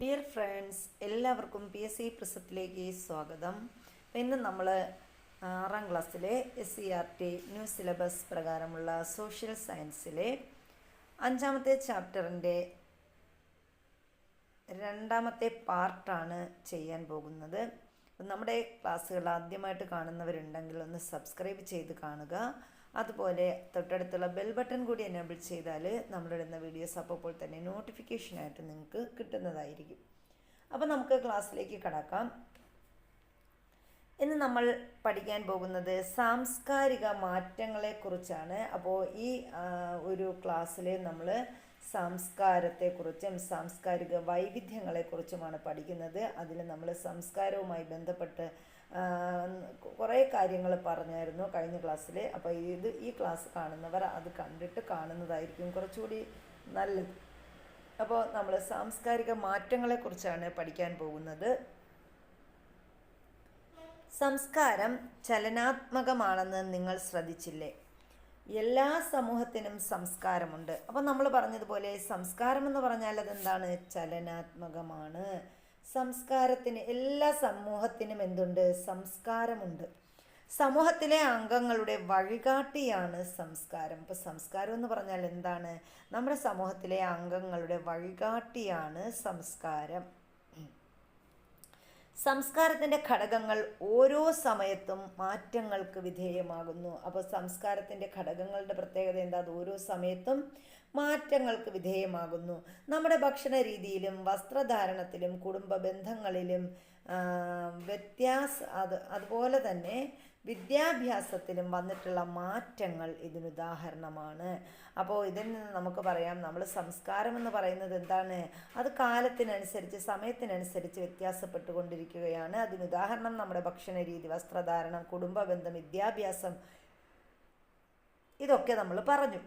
Dear friends എല്ലാവർക്കും P S C പ്രസത്തിലേക്ക് സ്വാഗതം. ഇന്ന് നമ്മൾ ആറാം ക്ലാസ്സിലെ S C R T new syllabus പ്രകാരമുള്ള സോഷ്യൽ സയൻസിലെ അഞ്ചാമത്തെ ചാപ്റ്ററിന്റെ രണ്ടാമത്തെ പാർട്ടാണ് ചെയ്യാൻ പോകുന്നത്. നമ്മുടെ ക്ലാസ്സുകൾ ആദ്യമായിട്ട് കാണുന്നവരുണ്ടെങ്കിൽ ഒന്ന് സബ്സ്ക്രൈബ് ചെയ്ത് കാണുക. അതുപോലെ തൊട്ടടുത്തുള്ള ബെൽ ബട്ടൺ കൂടി എനേബിൾ ചെയ്താൽ നമ്മളിടുന്ന വീഡിയോസ് അപ്പോൾ തന്നെ നോട്ടിഫിക്കേഷനായിട്ട് നിങ്ങൾക്ക് കിട്ടുന്നതായിരിക്കും. അപ്പോൾ നമുക്ക് ക്ലാസ്സിലേക്ക് കടക്കാം. ഇന്ന് നമ്മൾ പഠിക്കാൻ പോകുന്നത് സാംസ്കാരിക മാറ്റങ്ങളെക്കുറിച്ചാണ് അപ്പോൾ ഈ ഒരു ക്ലാസ്സിൽ നമ്മൾ സംസ്കാരത്തെക്കുറിച്ചും സാംസ്കാരിക വൈവിധ്യങ്ങളെക്കുറിച്ചുമാണ് പഠിക്കുന്നത്. അതിൽ നമ്മൾ സംസ്കാരവുമായി ബന്ധപ്പെട്ട് കുറേ കാര്യങ്ങൾ പറഞ്ഞായിരുന്നു കഴിഞ്ഞ ക്ലാസ്സിൽ അപ്പോൾ ഇത് ഈ ക്ലാസ് കാണുന്നവർ അത് കണ്ടിട്ട് കാണുന്നതായിരിക്കും കുറച്ചുകൂടി നല്ലത്. അപ്പോൾ നമ്മൾ സാംസ്കാരിക മാറ്റങ്ങളെക്കുറിച്ചാണ് പഠിക്കാൻ പോകുന്നത്. സംസ്കാരം ചലനാത്മകമാണെന്ന് നിങ്ങൾ ശ്രദ്ധിച്ചില്ലേ? എല്ലാ സമൂഹത്തിനും സംസ്കാരമുണ്ട്. അപ്പോൾ നമ്മൾ പറഞ്ഞതുപോലെ സംസ്കാരം എന്ന് പറഞ്ഞാൽ അതെന്താണ്? ചലനാത്മകമാണ്. സംസ്കാരത്തിന് എല്ലാ സമൂഹത്തിനും എന്തുണ്ട്? സംസ്കാരമുണ്ട്. സമൂഹത്തിലെ അംഗങ്ങളുടെ വഴികാട്ടിയാണ് സംസ്കാരം. ഇപ്പോൾ സംസ്കാരം എന്ന് പറഞ്ഞാൽ എന്താണ്? നമ്മുടെ സമൂഹത്തിലെ അംഗങ്ങളുടെ വഴികാട്ടിയാണ് സംസ്കാരം. സംസ്കാരത്തിന്റെ ഘടകങ്ങൾ ഓരോ സമയത്തും മാറ്റങ്ങൾക്ക് വിധേയമാകുന്നു. അപ്പോൾ സംസ്കാരത്തിന്റെ ഘടകങ്ങളുടെ പ്രത്യേകത എന്താ? അത് ഓരോ സമയത്തും മാറ്റങ്ങൾക്ക് വിധേയമാകുന്നു. നമ്മുടെ ഭക്ഷണ രീതിയിലും വസ്ത്രധാരണത്തിലും കുടുംബ ബന്ധങ്ങളിലും വ്യത്യാസ അത് അതുപോലെ തന്നെ വിദ്യാഭ്യാസത്തിലും വന്നിട്ടുള്ള മാറ്റങ്ങൾ ഇതിനുദാഹരണമാണ്. അപ്പോൾ ഇതിൽ നിന്ന് നമുക്ക് പറയാം നമ്മൾ സംസ്കാരം എന്ന് പറയുന്നത് എന്താണ്? അത് കാലത്തിനനുസരിച്ച് സമയത്തിനനുസരിച്ച് വ്യത്യാസപ്പെട്ടുകൊണ്ടിരിക്കുകയാണ്. അതിനുദാഹരണം നമ്മുടെ ഭക്ഷണ രീതി വസ്ത്രധാരണം കുടുംബ ബന്ധം വിദ്യാഭ്യാസം ഇതൊക്കെ നമ്മൾ പറഞ്ഞു.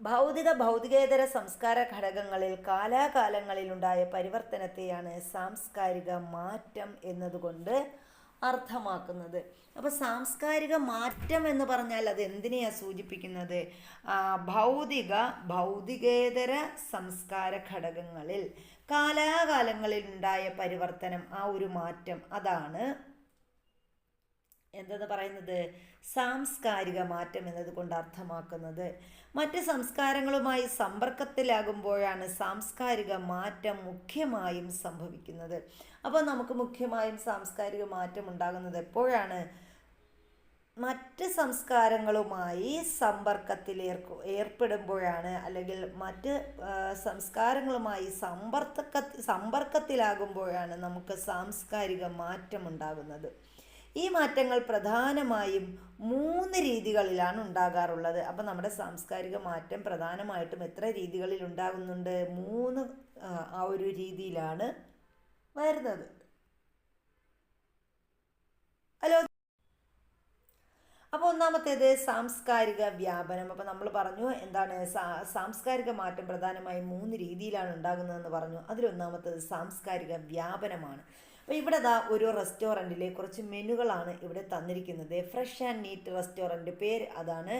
ഭൗതിക ഭൗതികേതര സംസ്കാര ഘടകങ്ങളിൽ കാലാകാലങ്ങളിലുണ്ടായ പരിവർത്തനത്തെയാണ് സാംസ്കാരിക മാറ്റം എന്നതുകൊണ്ട് അർത്ഥമാക്കുന്നത്. അപ്പോൾ സാംസ്കാരിക മാറ്റം എന്ന് പറഞ്ഞാൽ അത് എന്തിനെയാണ് സൂചിപ്പിക്കുന്നത് ഭൗതിക ഭൗതികേതര സംസ്കാര ഘടകങ്ങളിൽ കാലാകാലങ്ങളിൽ ഉണ്ടായ പരിവർത്തനം ആ ഒരു മാറ്റം അതാണ് എന്തെന്ന് പറയുന്നത്? സാംസ്കാരിക മാറ്റം എന്നതുകൊണ്ട് അർത്ഥമാക്കുന്നത്. മറ്റ് സംസ്കാരങ്ങളുമായി സമ്പർക്കത്തിലാകുമ്പോഴാണ് സാംസ്കാരിക മാറ്റം മുഖ്യമായും സംഭവിക്കുന്നത്. അപ്പോൾ നമുക്ക് മുഖ്യമായും സാംസ്കാരിക മാറ്റം ഉണ്ടാകുന്നത് എപ്പോഴാണ്? മറ്റ് സംസ്കാരങ്ങളുമായി സമ്പർക്കത്തിൽ ഏർക്കു ഏർപ്പെടുമ്പോഴാണ് അല്ലെങ്കിൽ മറ്റ് സംസ്കാരങ്ങളുമായി സമ്പർക്ക സമ്പർക്കത്തിലാകുമ്പോഴാണ് നമുക്ക് സാംസ്കാരിക മാറ്റം ഉണ്ടാകുന്നത്. ഈ മാറ്റങ്ങൾ പ്രധാനമായും മൂന്ന് രീതികളിലാണ് ഉണ്ടാകാറുള്ളത്. അപ്പം നമ്മുടെ സാംസ്കാരിക മാറ്റം പ്രധാനമായിട്ടും എത്ര രീതികളിൽ ഉണ്ടാകുന്നുണ്ട്? മൂന്ന് ആ, ആ ഒരു രീതിയിലാണ് വരുന്നത്. ഹലോ. അപ്പോൾ ഒന്നാമത്തേത് സാംസ്കാരിക വ്യാപനം. അപ്പോൾ നമ്മൾ പറഞ്ഞു എന്താണ് സാംസ്കാരിക മാറ്റം പ്രധാനമായും മൂന്ന് രീതിയിലാണ് ഉണ്ടാകുന്നതെന്ന് പറഞ്ഞു. അതിലൊന്നാമത്തേത് സാംസ്കാരിക വ്യാപനമാണ്. അപ്പോൾ ഇവിടെ ദാ ഒരു റെസ്റ്റോറന്റിലെ കുറച്ച് മെനുകളാണ് ഇവിടെ തന്നിരിക്കുന്നത്. ഫ്രഷ് ആൻഡ് നീറ്റ് റെസ്റ്റോറന്റ് പേര് അതാണ്.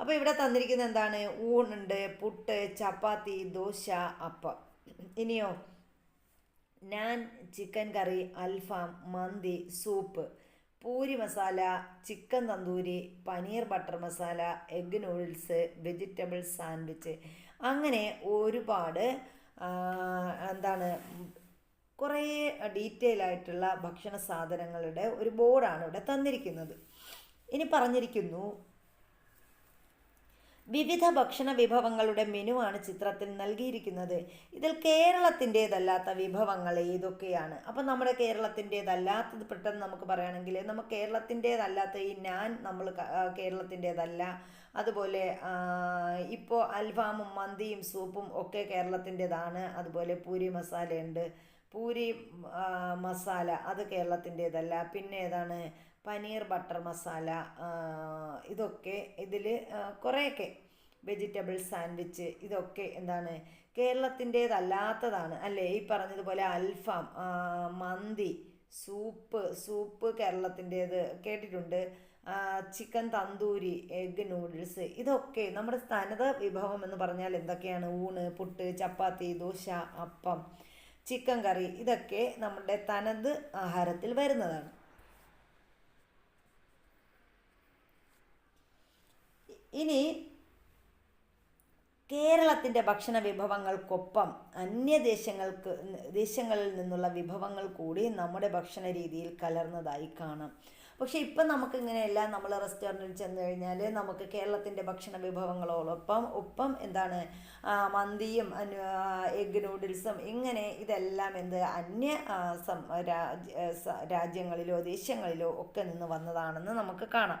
അപ്പോൾ ഇവിടെ തന്നിരിക്കുന്നത് എന്താണ്? ഊണുണ്ട് പുട്ട് ചപ്പാത്തി ദോശ അപ്പം. ഇനിയോ? Naan chicken curry alfaham mandi soup puri masala chicken tandoori paneer butter masala egg noodles vegetable sandwich. അങ്ങനെ ഒരുപാട് എന്താണ് കുറേ ഡീറ്റെയിൽ ആയിട്ടുള്ള ഭക്ഷണ സാധനങ്ങളുടെ ഒരു ബോർഡാണ് ഇവിടെ തന്നിരിക്കുന്നത്. ഇനി പറഞ്ഞിരിക്കുന്നു വിവിധ ഭക്ഷണ വിഭവങ്ങളുടെ ആണ് ചിത്രത്തിൽ നൽകിയിരിക്കുന്നത്. ഇതിൽ കേരളത്തിന്റേതല്ലാത്ത വിഭവങ്ങൾ ഏതൊക്കെയാണ് അപ്പം നമ്മുടെ കേരളത്തിന്റേതല്ലാത്തത് പെട്ടെന്ന് നമുക്ക് പറയുകയാണെങ്കിൽ നമുക്ക് കേരളത്തിന്റേതല്ലാത്ത ഈ ഞാൻ നമ്മൾ കേരളത്തിന്റേതല്ല. അതുപോലെ ഇപ്പോൾ അൽഫാമും മന്തിയും സൂപ്പും ഒക്കെ കേരളത്തിന്റേതാണ്. അതുപോലെ പൂരി മസാലയുണ്ട്. പൂരി മസാല അത് കേരളത്തിന്റേതല്ല. പിന്നെ ഏതാണ്? പനീർ ബട്ടർ മസാല ഇതൊക്കെ ഇതിൽ കുറേയൊക്കെ വെജിറ്റബിൾ സാൻഡ്വിച്ച് ഇതൊക്കെ എന്താണ്? കേരളത്തിന്റേതല്ലാത്തതാണ്. അല്ലേ? ഈ പറഞ്ഞതുപോലെ അൽഫാം മന്തി സൂപ്പ് സൂപ്പ് കേരളത്തിന്റേത് കേട്ടിട്ടുണ്ട്. ചിക്കൻ തന്തൂരി എഗ് നൂഡിൽസ് ഇതൊക്കെ നമ്മുടെ തനത് വിഭവം എന്ന് പറഞ്ഞാൽ എന്തൊക്കെയാണ്? ഊണ് പുട്ട് ചപ്പാത്തി ദോശ അപ്പം. ചിക്കൻ കറി ഇതൊക്കെ നമ്മുടെ തനത് ആഹാരത്തിൽ വരുന്നതാണ്. ഇനി കേരളത്തിന്റെ ഭക്ഷണ വിഭവങ്ങൾക്കൊപ്പം അന്യദേശങ്ങൾക്ക് ദേശങ്ങളിൽ നിന്നുള്ള വിഭവങ്ങൾ കൂടി നമ്മുടെ ഭക്ഷണ രീതിയിൽ കലർന്നതായി കാണാം. പക്ഷേ ഇപ്പം നമുക്കിങ്ങനെയല്ല. നമ്മൾ റെസ്റ്റോറന്റിൽ ചെന്ന് കഴിഞ്ഞാൽ നമുക്ക് കേരളത്തിന്റെ ഭക്ഷണ വിഭവങ്ങളോടൊപ്പം ഒപ്പം എന്താണ് മന്തിയും എഗ് നൂഡിൽസും ഇങ്ങനെ ഇതെല്ലാം എന്ത് അന്യ രാജ്യങ്ങളിലോ ദേശങ്ങളിലോ ഒക്കെ നിന്ന് വന്നതാണെന്ന് നമുക്ക് കാണാം.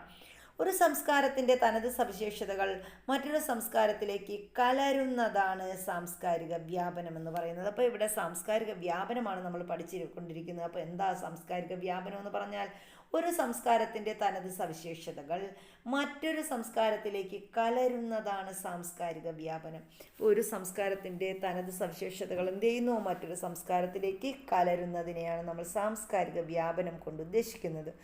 ഒരു സംസ്കാരത്തിന്റെ തനത് സവിശേഷതകൾ മറ്റൊരു സംസ്കാരത്തിലേക്ക് കലരുന്നതാണ് സാംസ്കാരിക വ്യാപനം എന്ന് പറയുന്നത്. അപ്പോൾ ഇവിടെ സാംസ്കാരിക വ്യാപനമാണ് നമ്മൾ പഠിച്ചുകൊണ്ടിരിക്കുന്നത് അപ്പോൾ എന്താ സാംസ്കാരിക വ്യാപനം എന്ന് പറഞ്ഞാൽ ഒരു സംസ്കാരത്തിന്റെ തനത് സവിശേഷതകൾ മറ്റൊരു സംസ്കാരത്തിലേക്ക് കലരുന്നതാണ് സാംസ്കാരിക വ്യാപനം. ഒരു സംസ്കാരത്തിന്റെ തനത് സവിശേഷതകൾ എന്ത് ചെയ്യുന്നു? മറ്റൊരു സംസ്കാരത്തിലേക്ക് കലരുന്നതിനെയാണ് നമ്മൾ സാംസ്കാരിക വ്യാപനം കൊണ്ട് ഉദ്ദേശിക്കുന്നത്.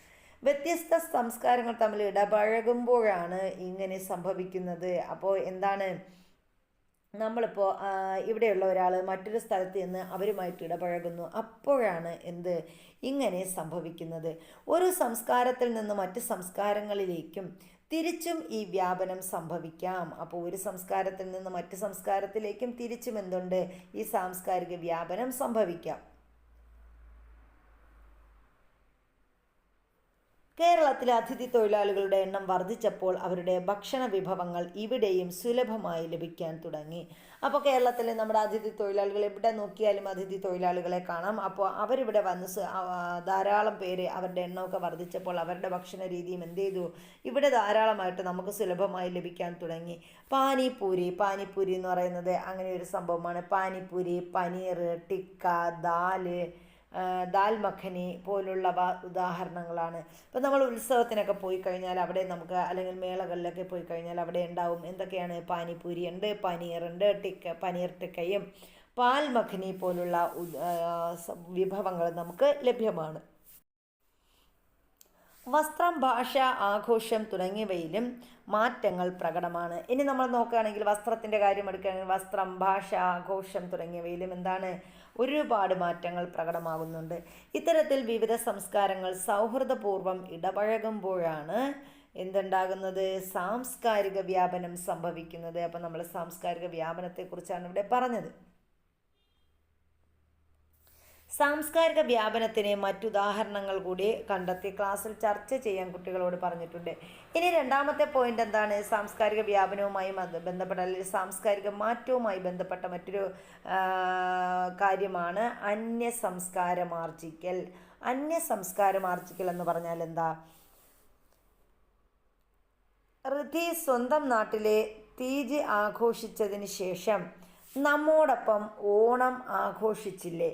വ്യത്യസ്ത സംസ്കാരങ്ങൾ തമ്മിൽ ഇടപഴകുമ്പോഴാണ് ഇങ്ങനെ സംഭവിക്കുന്നത്. അപ്പോൾ എന്താണ്? നമ്മളിപ്പോൾ ഇവിടെയുള്ള ഒരാൾ മറ്റൊരു സ്ഥലത്ത് നിന്ന് അവരുമായിട്ട് ഇടപഴകുന്നു. അപ്പോഴാണ് എന്ത്? ഇങ്ങനെ സംഭവിക്കുന്നത്. ഒരു സംസ്കാരത്തിൽ നിന്ന് മറ്റ് സംസ്കാരങ്ങളിലേക്കും തിരിച്ചും ഈ വ്യാപനം സംഭവിക്കാം. അപ്പോൾ ഒരു സംസ്കാരത്തിൽ നിന്ന് മറ്റ് സംസ്കാരത്തിലേക്കും തിരിച്ചും എന്തുണ്ട്? ഈ സാംസ്കാരിക വ്യാപനം സംഭവിക്കാം. കേരളത്തിലെ അതിഥി തൊഴിലാളികളുടെ എണ്ണം വർദ്ധിച്ചപ്പോൾ അവരുടെ ഭക്ഷണ വിഭവങ്ങൾ ഇവിടെയും സുലഭമായി ലഭിക്കാൻ തുടങ്ങി. അപ്പോൾ കേരളത്തിലെ നമ്മുടെ അതിഥി തൊഴിലാളികൾ എവിടെ നോക്കിയാലും അതിഥി തൊഴിലാളികളെ കാണാം. അപ്പോൾ അവരിവിടെ വന്ന് ധാരാളം പേര് അവരുടെ എണ്ണമൊക്കെ വർദ്ധിച്ചപ്പോൾ അവരുടെ ഭക്ഷണ രീതിയും എന്ത് ചെയ്തു? ഇവിടെ ധാരാളമായിട്ട് നമുക്ക് സുലഭമായി ലഭിക്കാൻ തുടങ്ങി. പാനിപ്പൂരി പാനിപ്പൂരി എന്ന് പറയുന്നത് അങ്ങനെ ഒരു സംഭവമാണ്. പാനിപ്പൂരി പനീർ ടിക്ക ദാൽ ദാൽ മഖനി പോലുള്ളവ ഉദാഹരണങ്ങളാണ്. ഇപ്പം നമ്മൾ ഉത്സവത്തിനൊക്കെ പോയി കഴിഞ്ഞാൽ അവിടെ നമുക്ക് അല്ലെങ്കിൽ മേളകളിലൊക്കെ പോയി കഴിഞ്ഞാൽ അവിടെ ഉണ്ടാവും. എന്തൊക്കെയാണ്? പാനിപൂരി ഉണ്ട് പനീർ ഉണ്ട് ടിക്ക പനീർ ടിക്കയും പാൽ മഖനി പോലുള്ള വിഭവങ്ങൾ നമുക്ക് ലഭ്യമാണ്. വസ്ത്രം ഭാഷ ആഘോഷം തുടങ്ങിയവയിലും മാറ്റങ്ങൾ പ്രകടമാണ്. ഇനി നമ്മൾ നോക്കുകയാണെങ്കിൽ വസ്ത്രത്തിന്റെ കാര്യം എടുക്കുകയാണെങ്കിൽ വസ്ത്രം ഭാഷ ആഘോഷം തുടങ്ങിയവയിലും എന്താണ്? ഒരുപാട് മാറ്റങ്ങൾ പ്രകടമാകുന്നുണ്ട്. ഇത്തരത്തിൽ വിവിധ സംസ്കാരങ്ങൾ സൗഹൃദപൂർവം ഇടപഴകുമ്പോഴാണ് എന്തുണ്ടാകുന്നത്? സാംസ്കാരിക വ്യാപനം സംഭവിക്കുന്നത്. അപ്പം നമ്മൾ സാംസ്കാരിക വ്യാപനത്തെക്കുറിച്ചാണ് ഇവിടെ പറഞ്ഞത്. സാംസ്കാരിക വ്യാപനത്തിന് മറ്റുദാഹരണങ്ങൾ കൂടി കണ്ടെത്തി ക്ലാസ്സിൽ ചർച്ച ചെയ്യാൻ കുട്ടികളോട് പറഞ്ഞിട്ടുണ്ട്. ഇനി രണ്ടാമത്തെ പോയിന്റ് എന്താണ്? സാംസ്കാരിക വ്യാപനവുമായി ബന്ധപ്പെട്ട അല്ലെങ്കിൽ സാംസ്കാരിക മാറ്റവുമായി ബന്ധപ്പെട്ട മറ്റൊരു കാര്യമാണ് അന്യ സംസ്കാരമാർജിക്കൽ അന്യ സംസ്കാരമാർജിക്കൽ എന്ന് പറഞ്ഞാൽ എന്താ? ഋതി സ്വന്തം നാട്ടിലെ തീജ് ആഘോഷിച്ചതിന് ശേഷം നമ്മോടൊപ്പം ഓണം ആഘോഷിച്ചില്ലേ?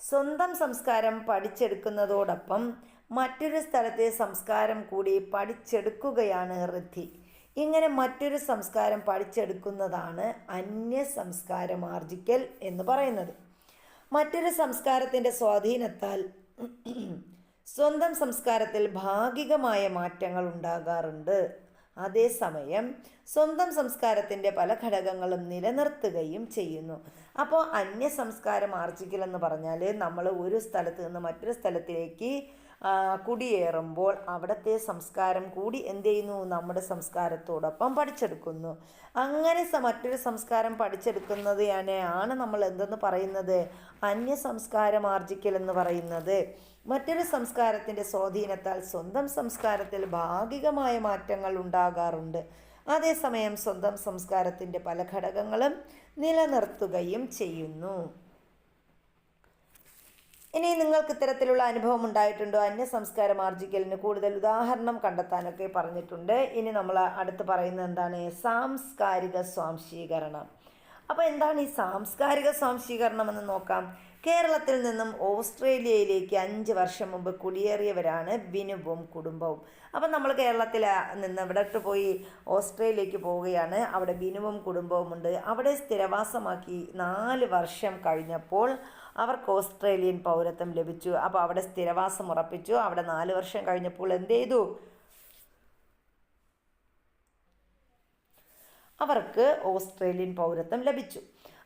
സ്വന്തം സംസ്കാരം പഠിച്ചെടുക്കുന്നതോടൊപ്പം മറ്റൊരു സ്ഥലത്തെ സംസ്കാരം കൂടി പഠിച്ചെടുക്കുകയാണ് ഋദ്ധി ഇങ്ങനെ മറ്റൊരു സംസ്കാരം പഠിച്ചെടുക്കുന്നതാണ് അന്യ സംസ്കാരം ആർജിക്കൽ എന്ന് പറയുന്നത്. മറ്റൊരു സംസ്കാരത്തിന്റെ സ്വാധീനത്താൽ സ്വന്തം സംസ്കാരത്തിൽ ഭാഗികമായ മാറ്റങ്ങൾ ഉണ്ടാകാറുണ്ട്. അതേസമയം സ്വന്തം സംസ്കാരത്തിന്റെ പല ഘടകങ്ങളും നിലനിർത്തുകയും ചെയ്യുന്നു. അപ്പോൾ അന്യ സംസ്കാരം ആർജിക്കലെന്ന് പറഞ്ഞാൽ നമ്മൾ ഒരു സ്ഥലത്ത് നിന്ന് മറ്റൊരു സ്ഥലത്തിലേക്ക് കുടിയേറുമ്പോൾ അവിടുത്തെ സംസ്കാരം കൂടി എന്ത് ചെയ്യുന്നു? നമ്മുടെ സംസ്കാരത്തോടൊപ്പം പഠിച്ചെടുക്കുന്നു. അങ്ങനെ മറ്റൊരു സംസ്കാരം പഠിച്ചെടുക്കുന്നത് ആണ് നമ്മൾ എന്തെന്ന് പറയുന്നത്? അന്യ സംസ്കാരം ആർജിക്കൽ എന്ന് പറയുന്നത്. മറ്റൊരു സംസ്കാരത്തിന്റെ സ്വാധീനത്താൽ സ്വന്തം സംസ്കാരത്തിൽ ഭാഗികമായ മാറ്റങ്ങൾ ഉണ്ടാകാറുണ്ട്. അതേസമയം സ്വന്തം സംസ്കാരത്തിന്റെ പല ഘടകങ്ങളും നിലനിർത്തുകയും ചെയ്യുന്നു. ഇനി നിങ്ങൾക്ക് ഇത്തരത്തിലുള്ള അനുഭവം ഉണ്ടായിട്ടുണ്ടോ? അന്യ സംസ്കാരം ആർജിക്കലിന് കൂടുതൽ ഉദാഹരണം കണ്ടെത്താനൊക്കെ പറഞ്ഞിട്ടുണ്ട്. ഇനി നമ്മൾ അടുത്ത് പറയുന്നത് എന്താണ്? സാംസ്കാരിക സ്വാംശീകരണം. അപ്പോൾ എന്താണ് ഈ സാംസ്കാരിക സ്വാംശീകരണം എന്ന് നോക്കാം. കേരളത്തിൽ നിന്നും ഓസ്ട്രേലിയയിലേക്ക് അഞ്ച് വർഷം മുമ്പ് കുടിയേറിയവരാണ് ബിനുവും കുടുംബവും. അപ്പം നമ്മൾ കേരളത്തിൽ നിന്ന് ഇവിടെ പോയി ഓസ്ട്രേലിയയ്ക്ക് പോവുകയാണ്. അവിടെ ബിനുവും കുടുംബവും ഉണ്ട്. അവിടെ സ്ഥിരവാസമാക്കി നാല് വർഷം കഴിഞ്ഞപ്പോൾ അവർക്ക് ഓസ്ട്രേലിയൻ പൗരത്വം ലഭിച്ചു. അപ്പോൾ അവിടെ സ്ഥിരവാസം ഉറപ്പിച്ചു. അവിടെ നാല് വർഷം കഴിഞ്ഞപ്പോൾ എന്ത് ചെയ്തു? അവർക്ക് ഓസ്ട്രേലിയൻ പൗരത്വം ലഭിച്ചു.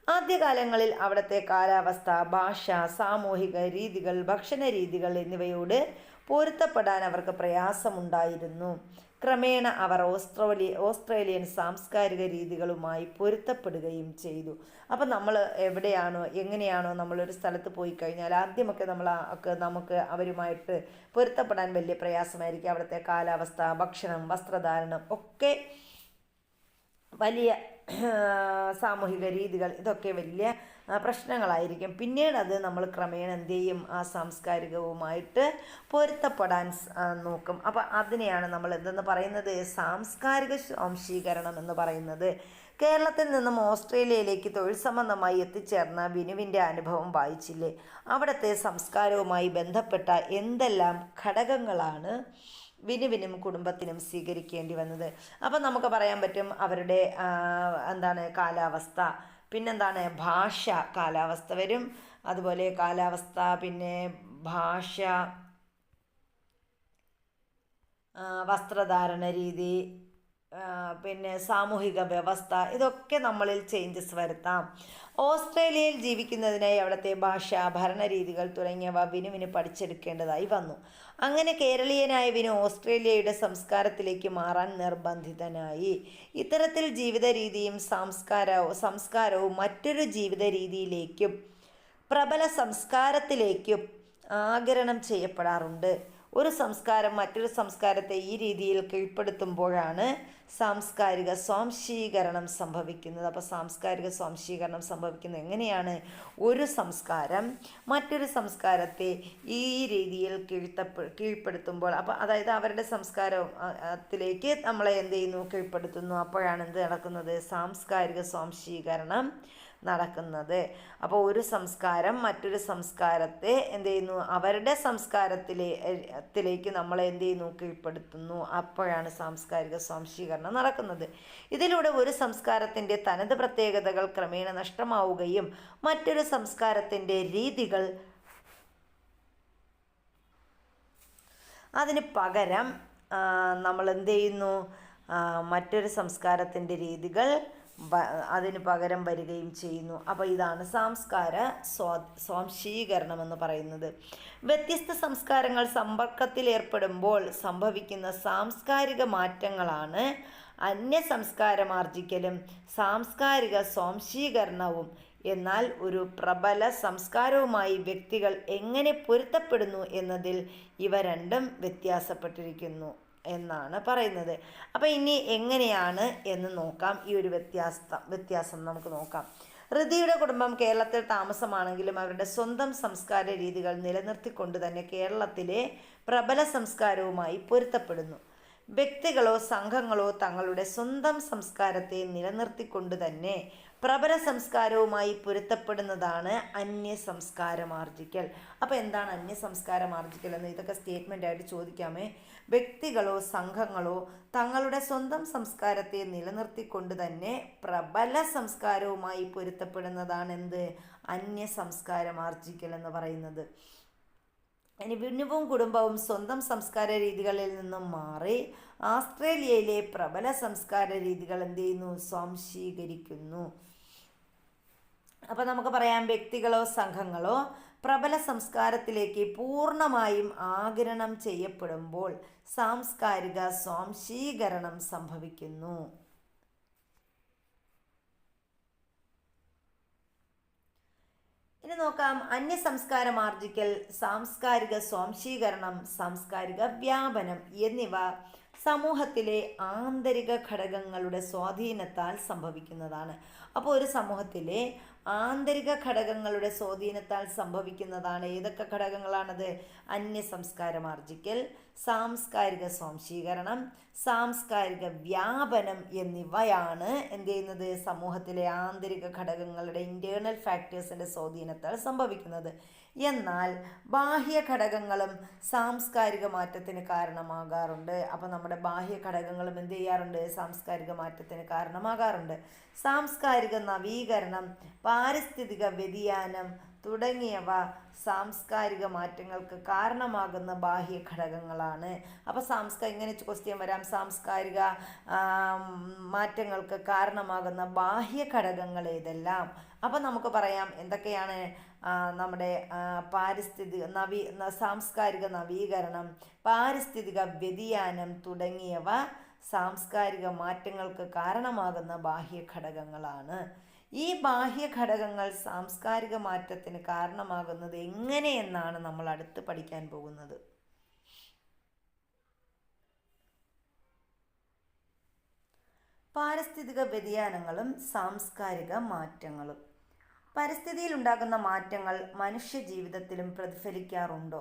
ആദ്യകാലങ്ങളിൽ അവിടുത്തെ കാലാവസ്ഥ ഭാഷ സാമൂഹിക രീതികൾ ഭക്ഷണ രീതികൾ എന്നിവയോട് പൊരുത്തപ്പെടാൻ അവർക്ക് പ്രയാസമുണ്ടായിരുന്നു. ക്രമേണ അവർ ഓസ്ട്രേലിയ ഓസ്ട്രേലിയൻ സാംസ്കാരിക രീതികളുമായി പൊരുത്തപ്പെടുകയും ചെയ്തു. അപ്പം നമ്മൾ എവിടെയാണോ എങ്ങനെയാണോ നമ്മളൊരു സ്ഥലത്ത് പോയി കഴിഞ്ഞാൽ ആദ്യമൊക്കെ നമ്മൾ നമുക്ക് അവരുമായിട്ട് പൊരുത്തപ്പെടാൻ വലിയ പ്രയാസമായിരിക്കും. അവിടുത്തെ കാലാവസ്ഥ ഭക്ഷണം വസ്ത്രധാരണം ഒക്കെ വലിയ സാമൂഹിക രീതികൾ ഇതൊക്കെ വലിയ പ്രശ്നങ്ങളായിരിക്കും. പിന്നീട് അത് നമ്മൾ ക്രമേണ എന്ത് ചെയ്യും? ആ സാംസ്കാരികവുമായിട്ട് പൊരുത്തപ്പെടാൻ നോക്കും. അപ്പോൾ അതിനെയാണ് നമ്മൾ എന്തെന്ന് പറയുന്നത്? സാംസ്കാരിക സ്വാംശീകരണം എന്ന് പറയുന്നത്. കേരളത്തിൽ നിന്നും ഓസ്ട്രേലിയയിലേക്ക് തൊഴിൽ സംബന്ധമായി എത്തിച്ചേർന്ന വിനുവിന്റെ അനുഭവം വായിച്ചില്ലേ? അവിടുത്തെ സംസ്കാരവുമായി ബന്ധപ്പെട്ട എന്തെല്ലാം ഘടകങ്ങളാണ് വിനുവിനും കുടുംബത്തിനും സ്വീകരിക്കേണ്ടി വന്നത്. അപ്പം നമുക്ക് പറയാൻ പറ്റും അവരുടെ എന്താണ് കാലാവസ്ഥ. പിന്നെന്താണ് ഭാഷ കാലാവസ്ഥ വരും. അതുപോലെ കാലാവസ്ഥ പിന്നെ ഭാഷ വസ്ത്രധാരണ രീതി പിന്നെ സാമൂഹിക വ്യവസ്ഥ ഇതൊക്കെ നമ്മളിൽ ചേഞ്ചസ് വരുത്താം. ഓസ്ട്രേലിയയിൽ ജീവിക്കുന്നതിനായി അവിടുത്തെ ഭാഷ ഭരണരീതികൾ തുടങ്ങിയവ വിനുവിന് പഠിച്ചെടുക്കേണ്ടതായി വന്നു. അങ്ങനെ കേരളീയനായ വിനു ഓസ്ട്രേലിയയുടെ സംസ്കാരത്തിലേക്ക് മാറാൻ നിർബന്ധിതനായി. ഇത്തരത്തിൽ ജീവിത രീതിയും സംസ്കാരവും സംസ്കാരവും മറ്റൊരു ജീവിത രീതിയിലേക്കും പ്രബല സംസ്കാരത്തിലേക്കും ആഗിരണം ചെയ്യപ്പെടാറുണ്ട്. ഒരു സംസ്കാരം മറ്റൊരു സംസ്കാരത്തെ ഈ രീതിയിൽ കീഴ്പ്പെടുത്തുമ്പോഴാണ് സാംസ്കാരിക സ്വാംശീകരണം സംഭവിക്കുന്നത്. അപ്പോൾ സാംസ്കാരിക സ്വാംശീകരണം സംഭവിക്കുന്നത് എങ്ങനെയാണ്? ഒരു സംസ്കാരം മറ്റൊരു സംസ്കാരത്തെ ഈ രീതിയിൽ കീഴ്ത്തപ്പെ കീഴ്പ്പെടുത്തുമ്പോൾ അപ്പോൾ അതായത് അവരുടെ സംസ്കാരത്തിലേക്ക് നമ്മളെ എന്ത് ചെയ്യുന്നു? കീഴ്പ്പെടുത്തുന്നു. അപ്പോഴാണ് എന്ത് നടക്കുന്നത്? സാംസ്കാരിക സ്വാംശീകരണം നടക്കുന്നത്. അപ്പോൾ ഒരു സംസ്കാരം മറ്റൊരു സംസ്കാരത്തെ എന്ത് ചെയ്യുന്നു? അവരുടെ സംസ്കാരത്തിലെ ത്തിലേക്ക് നമ്മൾ എന്ത് ചെയ്യുന്നു? കീഴ്പ്പെടുത്തുന്നു. അപ്പോഴാണ് സാംസ്കാരിക സ്വാംശീകരണം നടക്കുന്നത്. ഇതിലൂടെ ഒരു സംസ്കാരത്തിന്റെ തനത് പ്രത്യേകതകൾ ക്രമേണ നഷ്ടമാവുകയും മറ്റൊരു സംസ്കാരത്തിന്റെ രീതികൾ അതിന് പകരം നമ്മൾ എന്ത് ചെയ്യുന്നു? മറ്റൊരു സംസ്കാരത്തിന്റെ രീതികൾ അതിന് പകരം വരികയും ചെയ്യുന്നു. അപ്പോൾ ഇതാണ് സംസ്കാര സ്വാ സ്വാംശീകരണം എന്ന് പറയുന്നത്. വ്യത്യസ്ത സംസ്കാരങ്ങൾ സമ്പർക്കത്തിൽ ഏർപ്പെടുമ്പോൾ സംഭവിക്കുന്ന സാംസ്കാരിക മാറ്റങ്ങളാണ് അന്യ സംസ്കാരമാർജിക്കലും സാംസ്കാരിക സ്വാംശീകരണവും. എന്നാൽ ഒരു പ്രബല സംസ്കാരവുമായി വ്യക്തികൾ എങ്ങനെ പൊരുത്തപ്പെടുന്നു എന്നതിൽ ഇവ രണ്ടും വ്യത്യാസപ്പെട്ടിരിക്കുന്നു. എന്നാണ് പറയുന്നത്. അപ്പോൾ ഇനി എങ്ങനെയാണ് എന്ന് നോക്കാം. ഈ ഒരു വ്യത്യാസ വ്യത്യാസം നമുക്ക് നോക്കാം. ഋതിയുടെ കുടുംബം കേരളത്തിൽ താമസമാണെങ്കിലും അവരുടെ സ്വന്തം സംസ്കാര രീതികൾ നിലനിർത്തിക്കൊണ്ട് തന്നെ കേരളത്തിലെ പ്രബല സംസ്കാരവുമായി പൊരുത്തപ്പെടുന്നു. വ്യക്തികളോ സംഘങ്ങളോ തങ്ങളുടെ സ്വന്തം സംസ്കാരത്തെ നിലനിർത്തിക്കൊണ്ട് തന്നെ പ്രബല സംസ്കാരവുമായി പൊരുത്തപ്പെടുന്നതാണ് അന്യ സംസ്കാരം ആർജിക്കൽ. അപ്പോൾ എന്താണ് അന്യ സംസ്കാരം ആർജിക്കൽ എന്ന് ഇതൊക്കെ സ്റ്റേറ്റ്മെന്റ് ആയിട്ട് ചോദിക്കാമേ. വ്യക്തികളോ സംഘങ്ങളോ തങ്ങളുടെ സ്വന്തം സംസ്കാരത്തെ നിലനിർത്തിക്കൊണ്ട് തന്നെ പ്രബല സംസ്കാരവുമായി പൊരുത്തപ്പെടുന്നതാണ് എന്ത്? അന്യ സംസ്കാരം ആർജിക്കൽ എന്ന് പറയുന്നത്. ഇനി വിനുവും കുടുംബവും സ്വന്തം സംസ്കാര രീതികളിൽ നിന്നും മാറി ആസ്ട്രേലിയയിലെ പ്രബല സംസ്കാര രീതികൾ എന്ത് ചെയ്യുന്നു? സ്വാംശീകരിക്കുന്നു. അപ്പോൾ നമുക്ക് പറയാം വ്യക്തികളോ സംഘങ്ങളോ പ്രബല സംസ്കാരത്തിലേക്ക് പൂർണമായും ആകിരണം ചെയ്യപ്പെടുമ്പോൾ സാംസ്കാരിക സ്വാംശീകരണം സംഭവിക്കുന്നു. ഇനി നോക്കാം. അന്യ സംസ്കാരം ആർജിക്കൽ സാംസ്കാരിക സ്വാംശീകരണം സാംസ്കാരിക വ്യാപനം എന്നിവ സമൂഹത്തിലെ ആന്തരിക ഘടകങ്ങളുടെ സ്വാധീനത്താൽ സംഭവിക്കുന്നതാണ്. അപ്പോൾ ഒരു സമൂഹത്തിലെ ആന്തരിക ഘടകങ്ങളുടെ സ്വാധീനത്താൽ സംഭവിക്കുന്നതാണ്. ഏതൊക്കെ ഘടകങ്ങളാണത്? അന്യ സംസ്കാരം ആർജിക്കൽ സാംസ്കാരിക സ്വാംശീകരണം സാംസ്കാരിക വ്യാപനം എന്നിവയാണ് എന്ത് ചെയ്യുന്നത്? സമൂഹത്തിലെ ആന്തരിക ഘടകങ്ങളുടെ ഇന്റേർണൽ ഫാക്ടേഴ്സിന്റെ സ്വാധീനത്താൽ സംഭവിക്കുന്നത്. എന്നാൽ ബാഹ്യ ഘടകങ്ങളും സാംസ്കാരിക മാറ്റത്തിന് കാരണമാകാറുണ്ട്. അപ്പോൾ നമ്മുടെ ബാഹ്യ ഘടകങ്ങളും എന്ത് ചെയ്യാറുണ്ട്? സാംസ്കാരിക മാറ്റത്തിന് കാരണമാകാറുണ്ട്. സാംസ്കാരിക നവീകരണം പാരിസ്ഥിതിക വ്യതിയാനം തുടങ്ങിയവ സാംസ്കാരിക മാറ്റങ്ങൾക്ക് കാരണമാകുന്ന ബാഹ്യ ഘടകങ്ങളാണ്. അപ്പോൾ സാംസ്കാര ഇങ്ങനെ ക്വസ്റ്റ്യൻ വരാം. സാംസ്കാരിക മാറ്റങ്ങൾക്ക് കാരണമാകുന്ന ബാഹ്യ ഘടകങ്ങൾ ഏതെല്ലാം? അപ്പോൾ നമുക്ക് പറയാം എന്തൊക്കെയാണ് നമ്മുടെ പാരിസ്ഥിതിക നവീ സാംസ്കാരിക നവീകരണം പാരിസ്ഥിതിക വ്യതിയാനം തുടങ്ങിയവ സാംസ്കാരിക മാറ്റങ്ങൾക്ക് കാരണമാകുന്ന ബാഹ്യ ഘടകങ്ങളാണ് ഈ ബാഹ്യ ഘടകങ്ങൾ സാംസ്കാരിക മാറ്റത്തിന് കാരണമാകുന്നത് എങ്ങനെയെന്നാണ് നമ്മൾ അടുത്ത് പഠിക്കാൻ പോകുന്നത്. പാരിസ്ഥിതിക വ്യതിയാനങ്ങളും സാംസ്കാരിക മാറ്റങ്ങളും. പരിസ്ഥിതിയിൽ ഉണ്ടാകുന്ന മാറ്റങ്ങൾ മനുഷ്യ ജീവിതത്തിലും പ്രതിഫലിക്കാറുണ്ടോ?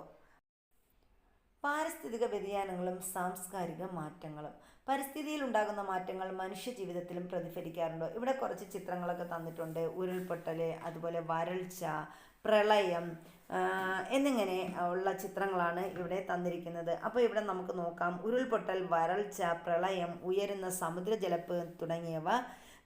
പാരിസ്ഥിതിക വ്യതിയാനങ്ങളും സാംസ്കാരിക മാറ്റങ്ങളും. പരിസ്ഥിതിയിൽ ഉണ്ടാകുന്ന മാറ്റങ്ങൾ മനുഷ്യ ജീവിതത്തിലും പ്രതിഫലിക്കാറുണ്ടോ? ഇവിടെ കുറച്ച് ചിത്രങ്ങളൊക്കെ തന്നിട്ടുണ്ട്. ഉരുൾപൊട്ടൽ അതുപോലെ വരൾച്ച പ്രളയം എന്നിങ്ങനെ ഉള്ള ചിത്രങ്ങളാണ് ഇവിടെ തന്നിരിക്കുന്നത്. അപ്പോൾ ഇവിടെ നമുക്ക് നോക്കാം. ഉരുൾപൊട്ടൽ വരൾച്ച പ്രളയം ഉയരുന്ന സമുദ്രജലപ്പ് തുടങ്ങിയവ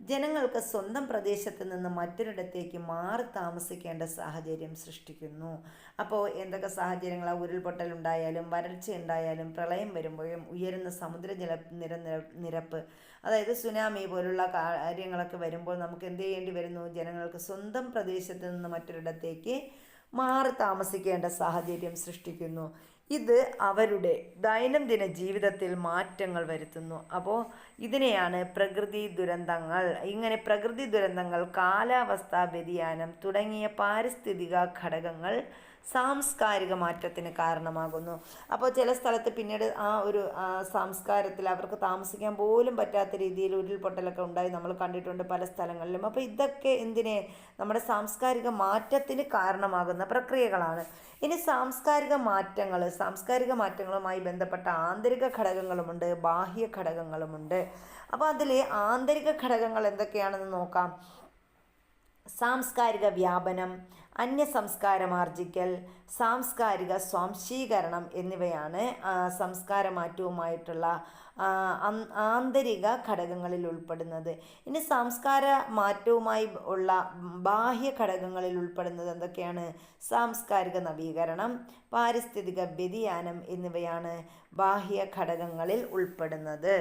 ജനങ്ങൾക്ക് സ്വന്തം പ്രദേശത്ത് നിന്ന് മറ്റൊരിടത്തേക്ക് മാറി താമസിക്കേണ്ട സാഹചര്യം സൃഷ്ടിക്കുന്നു. അപ്പോൾ എന്തൊക്കെ സാഹചര്യങ്ങളാണ് ഉരുൾപൊട്ടൽ ഉണ്ടായാലും വരൾച്ച ഉണ്ടായാലും പ്രളയം വരുമ്പോഴും ഉയരുന്ന സമുദ്ര ജല നിര- നിരപ്പ് അതായത് സുനാമി പോലുള്ള കാര്യങ്ങളൊക്കെ വരുമ്പോൾ നമുക്ക് എന്ത് ചെയ്യേണ്ടി വരുന്നു? ജനങ്ങൾക്ക് സ്വന്തം പ്രദേശത്ത് നിന്ന് മറ്റൊരിടത്തേക്ക് മാറി താമസിക്കേണ്ട സാഹചര്യം സൃഷ്ടിക്കുന്നു. ഇത് അവരുടെ ദൈനംദിന ജീവിതത്തിൽ മാറ്റങ്ങൾ വരുത്തുന്നു. അപ്പോൾ ഇതിനെയാണ് പ്രകൃതി ദുരന്തങ്ങൾ ഇങ്ങനെ പ്രകൃതി ദുരന്തങ്ങൾ കാലാവസ്ഥാ വ്യതിയാനം തുടങ്ങിയ പാരിസ്ഥിതിക ഘടകങ്ങൾ സാംസ്കാരിക മാറ്റത്തിന് കാരണമാകുന്നു. അപ്പോൾ ചില സ്ഥലത്ത് പിന്നീട് ആ ഒരു സംസ്കാരത്തിൽ അവർക്ക് താമസിക്കാൻ പോലും പറ്റാത്ത രീതിയിൽ ഉരുൾപൊട്ടലൊക്കെ ഉണ്ടായി നമ്മൾ കണ്ടിട്ടുണ്ട് പല സ്ഥലങ്ങളിലും. അപ്പോൾ ഇതൊക്കെ എന്തിനെ നമ്മുടെ സാംസ്കാരിക മാറ്റത്തിന് കാരണമാകുന്ന പ്രക്രിയകളാണ്. ഇനി സാംസ്കാരിക മാറ്റങ്ങൾ സാംസ്കാരിക മാറ്റങ്ങളുമായി ബന്ധപ്പെട്ട ആന്തരിക ഘടകങ്ങളുമുണ്ട് ബാഹ്യ ഘടകങ്ങളുമുണ്ട്. അപ്പോൾ അതിൽ ആന്തരിക ഘടകങ്ങൾ എന്തൊക്കെയാണെന്ന് നോക്കാം. സാംസ്കാരിക വ്യാപനം അന്യസംസ്കാരമാർജിക്കൽ സാംസ്കാരിക സ്വാംശീകരണം എന്നിവയാണ് സംസ്കാരമാറ്റവുമായിട്ടുള്ള ആന്തരിക ഘടകങ്ങളിൽ ഉൾപ്പെടുന്നത്. ഇനി സംസ്കാര മാറ്റവുമായി ഉള്ള ബാഹ്യ ഘടകങ്ങളിൽ ഉൾപ്പെടുന്നത് എന്തൊക്കെയാണ്? സാംസ്കാരിക നവീകരണം പാരിസ്ഥിതിക വ്യതിയാനം എന്നിവയാണ് ബാഹ്യ ഘടകങ്ങളിൽ ഉൾപ്പെടുന്നത്.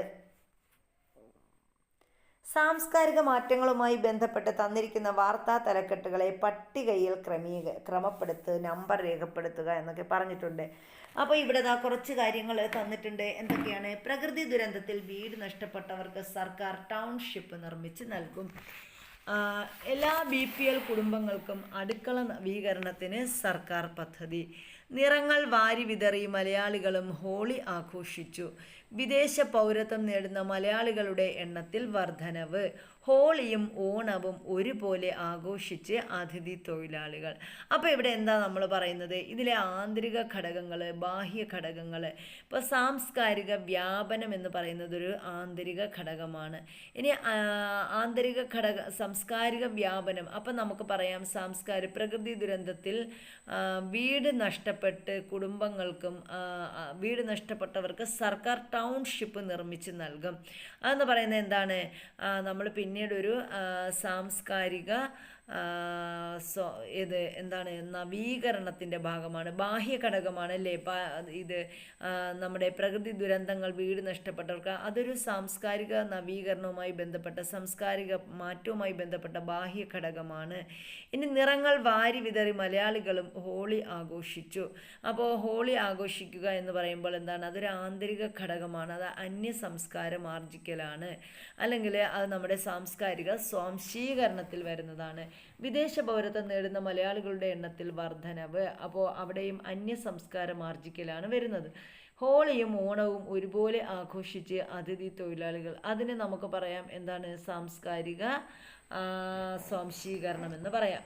സാംസ്കാരിക മാറ്റങ്ങളുമായി ബന്ധപ്പെട്ട് തന്നിരിക്കുന്ന വാർത്താ തലക്കെട്ടുകളെ പട്ടികയിൽ ക്രമീക ക്രമപ്പെടുത്ത് നമ്പർ രേഖപ്പെടുത്തുക എന്നൊക്കെ പറഞ്ഞിട്ടുണ്ട്. അപ്പോൾ ഇവിടെ ദാ കുറച്ച് കാര്യങ്ങൾ തന്നിട്ടുണ്ട്. എന്തൊക്കെയാണ്? പ്രകൃതി ദുരന്തത്തിൽ വീട് നഷ്ടപ്പെട്ടവർക്ക് സർക്കാർ ടൗൺഷിപ്പ് നിർമ്മിച്ച് നൽകും. എല്ലാ ബി പി എൽ കുടുംബങ്ങൾക്കും അടുക്കള നവീകരണത്തിന് സർക്കാർ പദ്ധതി. നിറങ്ങൾ വാരി വിതറി മലയാളികളും ഹോളി ആഘോഷിച്ചു. വിദേശ പൗരത്വം നേടുന്ന മലയാളികളുടെ എണ്ണത്തിൽ വർധനവ്. ഹോളിയും ഓണവും ഒരുപോലെ ആഘോഷിച്ച് അതിഥി തൊഴിലാളികൾ. അപ്പോൾ ഇവിടെ എന്താ നമ്മൾ പറയുന്നത്? ഇതിലെ ആന്തരിക ഘടകങ്ങൾ ബാഹ്യ ഘടകങ്ങൾ ഇപ്പോൾ സാംസ്കാരിക വ്യാപനം എന്ന് പറയുന്നത് ഒരു ആന്തരിക ഘടകമാണ്. ഇനി ആന്തരിക ഘടക സാംസ്കാരിക വ്യാപനം. അപ്പം നമുക്ക് പറയാം സാംസ്കാരിക പ്രകൃതി ദുരന്തത്തിൽ വീട് നഷ്ടപ്പെട്ട് കുടുംബങ്ങൾക്കും വീട് നഷ്ടപ്പെട്ടവർക്ക് സർക്കാർ ടൗൺഷിപ്പ് നിർമ്മിച്ച് നൽകും. അതെന്ന് പറയുന്നത് എന്താണ്? നമ്മൾ പിന്നീട് ആ, സാംസ്കാരിക സ്വ ഇത് എന്താണ് നവീകരണത്തിന്റെ ഭാഗമാണ് ബാഹ്യ ഘടകമാണ് അല്ലേ ഇത് നമ്മുടെ പ്രകൃതി ദുരന്തങ്ങൾ വീട് നഷ്ടപ്പെട്ടവർക്ക് അതൊരു സാംസ്കാരിക നവീകരണവുമായി ബന്ധപ്പെട്ട സാംസ്കാരിക മാറ്റവുമായി ബന്ധപ്പെട്ട ബാഹ്യ ഘടകമാണ് ഇനി നിറങ്ങൾ വാരി വിതറി മലയാളികളും ഹോളി ആഘോഷിച്ചു. അപ്പോൾ ഹോളി ആഘോഷിക്കുക എന്ന് പറയുമ്പോൾ എന്താണ് അതൊരു ആന്തരിക ഘടകമാണ് അത് അന്യ സംസ്കാരം ആർജിക്കലാണ്. അല്ലെങ്കിൽ അത് നമ്മുടെ സാംസ്കാരിക സ്വാംശീകരണത്തിൽ വരുന്നതാണ്. വിദേശ പൗരത്വം നേടുന്ന മലയാളികളുടെ എണ്ണത്തിൽ വർധനവ്. അപ്പോൾ അവിടെയും അന്യ സംസ്കാരം ആർജിക്കലാണ് വരുന്നത്. ഹോളിയും ഓണവും ഒരുപോലെ ആഘോഷിച്ച് അതിഥി തൊഴിലാളികൾ. അതിന് നമുക്ക് പറയാം എന്താണ് സാംസ്കാരിക സ്വാംശീകരണം എന്ന് പറയാം.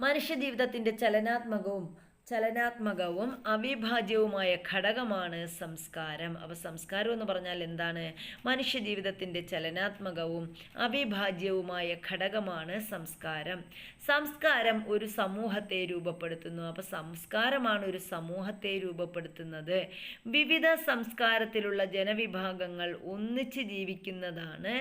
മനുഷ്യജീവിതത്തിന്റെ ചലനാത്മകവും ചലനാത്മകവും അവിഭാജ്യവുമായ ഘടകമാണ് സംസ്കാരം. അപ്പോൾ സംസ്കാരം എന്ന് പറഞ്ഞാൽ എന്താണ്? മനുഷ്യജീവിതത്തിന്റെ ചലനാത്മകവും അവിഭാജ്യവുമായ ഘടകമാണ് സംസ്കാരം. സംസ്കാരം ഒരു സമൂഹത്തെ രൂപപ്പെടുത്തുന്നു. അപ്പോൾ സംസ്കാരമാണ് ഒരു സമൂഹത്തെ രൂപപ്പെടുത്തുന്നത്. വിവിധ സംസ്കാരത്തിലുള്ള ജനവിഭാഗങ്ങൾ ഒന്നിച്ച് ജീവിക്കുന്നതാണ്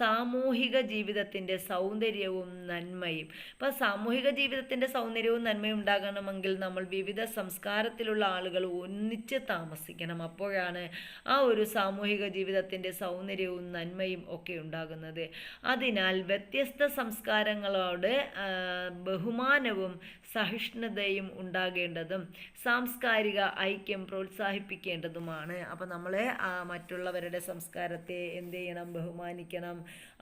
സാമൂഹിക ജീവിതത്തിന്റെ സൗന്ദര്യവും നന്മയും. ഇപ്പം സാമൂഹിക ജീവിതത്തിന്റെ സൗന്ദര്യവും നന്മയും ഉണ്ടാകണമെങ്കിൽ നമ്മൾ വിവിധ സംസ്കാരത്തിലുള്ള ആളുകൾ ഒന്നിച്ച് താമസിക്കണം. അപ്പോഴാണ് ആ ഒരു സാമൂഹിക ജീവിതത്തിന്റെ സൗന്ദര്യവും നന്മയും ഒക്കെ ഉണ്ടാകുന്നത്. അതിനാൽ വ്യത്യസ്ത സംസ്കാരങ്ങളോട് ബഹുമാനവും സഹിഷ്ണുതയും ഉണ്ടാകേണ്ടതും സാംസ്കാരിക ഐക്യം പ്രോത്സാഹിപ്പിക്കേണ്ടതുമാണ്. അപ്പോൾ നമ്മൾ മറ്റുള്ളവരുടെ സംസ്കാരത്തെ എന്ത് ചെയ്യണം? ബഹുമാനിക്കണം.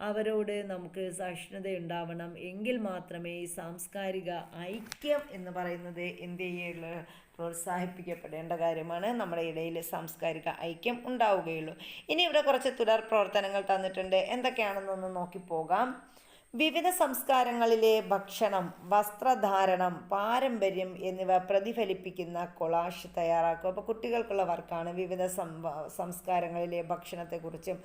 അവരോട് നമുക്ക് സഹിഷ്ണുത ഉണ്ടാവണം. എങ്കിൽ മാത്രമേ ഈ സാംസ്കാരിക ഐക്യം എന്ന് പറയുന്നത് എന്ത് ചെയ്യുള്ളൂ പ്രോത്സാഹിപ്പിക്കപ്പെടേണ്ട കാര്യമാണ്. നമ്മുടെ ഇടയിൽ സാംസ്കാരിക ഐക്യം ഉണ്ടാവുകയുള്ളൂ. ഇനി ഇവിടെ കുറച്ച് തുടർ പ്രവർത്തനങ്ങൾ തന്നിട്ടുണ്ട്. എന്തൊക്കെയാണെന്നൊന്ന് നോക്കിപ്പോകാം. വിവിധ സംസ്കാരങ്ങളിലെ ഭക്ഷണം വസ്ത്രധാരണം പാരമ്പര്യം എന്നിവ പ്രതിഫലിപ്പിക്കുന്ന കൊളാഷ് തയ്യാറാക്കും. അപ്പോൾ കുട്ടികൾക്കുള്ള വർക്കാണ് വിവിധ സംസ്കാരങ്ങളിലെ ഭക്ഷണത്തെക്കുറിച്ചും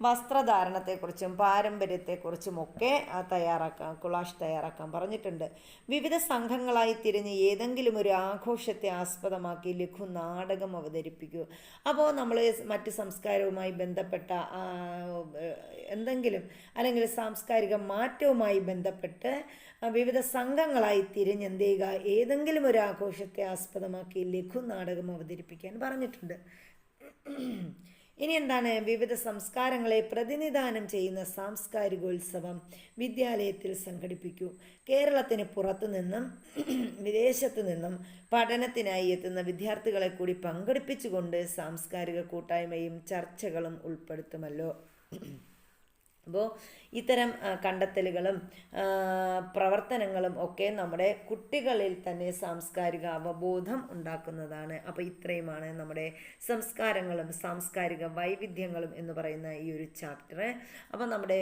വസ്ത്രധാരണത്തെക്കുറിച്ചും പാരമ്പര്യത്തെക്കുറിച്ചും ഒക്കെ ആ, തയ്യാറാക്കാം കൊളാഷ് തയ്യാറാക്കാൻ പറഞ്ഞിട്ടുണ്ട്. വിവിധ സംഘങ്ങളായി തിരിഞ്ഞ് ഏതെങ്കിലും ഒരു ആഘോഷത്തെ ആസ്പദമാക്കി ലഘു നാടകം അവതരിപ്പിക്കൂ. അപ്പോൾ നമ്മൾ മറ്റ് സംസ്കാരവുമായി ബന്ധപ്പെട്ട എന്തെങ്കിലും അല്ലെങ്കിൽ സാംസ്കാരിക മാറ്റവുമായി ബന്ധപ്പെട്ട് വിവിധ സംഘങ്ങളായി തിരിഞ്ഞ് എന്ത് ചെയ്യുക ഏതെങ്കിലും ഒരു ആഘോഷത്തെ ആസ്പദമാക്കി ലഘു നാടകം അവതരിപ്പിക്കാൻ പറഞ്ഞിട്ടുണ്ട്. ഇനി എന്താണ് വിവിധ സംസ്കാരങ്ങളെ പ്രതിനിധാനം ചെയ്യുന്ന സാംസ്കാരികോത്സവം വിദ്യാലയത്തിൽ സംഘടിപ്പിക്കൂ. കേരളത്തിന് പുറത്തു നിന്നും വിദേശത്തു നിന്നും പഠനത്തിനായി എത്തുന്ന വിദ്യാർത്ഥികളെ കൂടി പങ്കെടുപ്പിച്ചുകൊണ്ട് സാംസ്കാരിക കൂട്ടായ്മയും ചർച്ചകളും ഉൾപ്പെടുത്തുമല്ലോ. അപ്പോൾ ഇത്തരം കണ്ടെത്തലുകളും പ്രവർത്തനങ്ങളും ഒക്കെ നമ്മുടെ കുട്ടികളിൽ തന്നെ സാംസ്കാരിക അവബോധം ഉണ്ടാക്കുന്നതാണ്. അപ്പോൾ ഇത്രയുമാണ് നമ്മുടെ സംസ്കാരങ്ങളും സാംസ്കാരിക വൈവിധ്യങ്ങളും എന്ന് പറയുന്ന ഈ ഒരു ചാപ്റ്റർ അപ്പോൾ നമ്മുടെ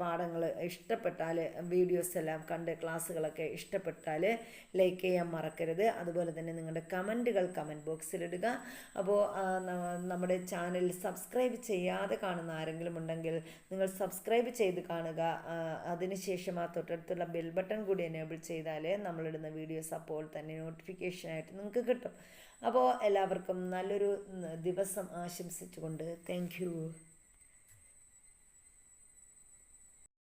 പാഠങ്ങൾ ഇഷ്ടപ്പെട്ടാൽ വീഡിയോസ് എല്ലാം കണ്ട് ക്ലാസ്സുകളൊക്കെ ഇഷ്ടപ്പെട്ടാൽ ലൈക്ക് ചെയ്യാൻ മറക്കരുത്. അതുപോലെ തന്നെ നിങ്ങളുടെ കമന്റുകൾ കമന്റ് ബോക്സിലിടുക. അപ്പോൾ നമ്മുടെ ചാനൽ സബ്സ്ക്രൈബ് ചെയ്യാതെ കാണുന്ന ആരെങ്കിലും ഉണ്ടെങ്കിൽ നിങ്ങൾ സബ്സ്ക്രൈബ് ചെയ്ത് കാണുക. അതിനുശേഷം ആ തൊട്ടടുത്തുള്ള ബെൽ ബട്ടൺ കൂടി എനേബിൾ ചെയ്താൽ നമ്മളിടുന്ന വീഡിയോസ് അപ്പോൾ തന്നെ നോട്ടിഫിക്കേഷനായിട്ട് നിങ്ങൾക്ക് കിട്ടും. അപ്പോൾ എല്ലാവർക്കും നല്ലൊരു ദിവസം ആശംസിച്ചുകൊണ്ട് താങ്ക്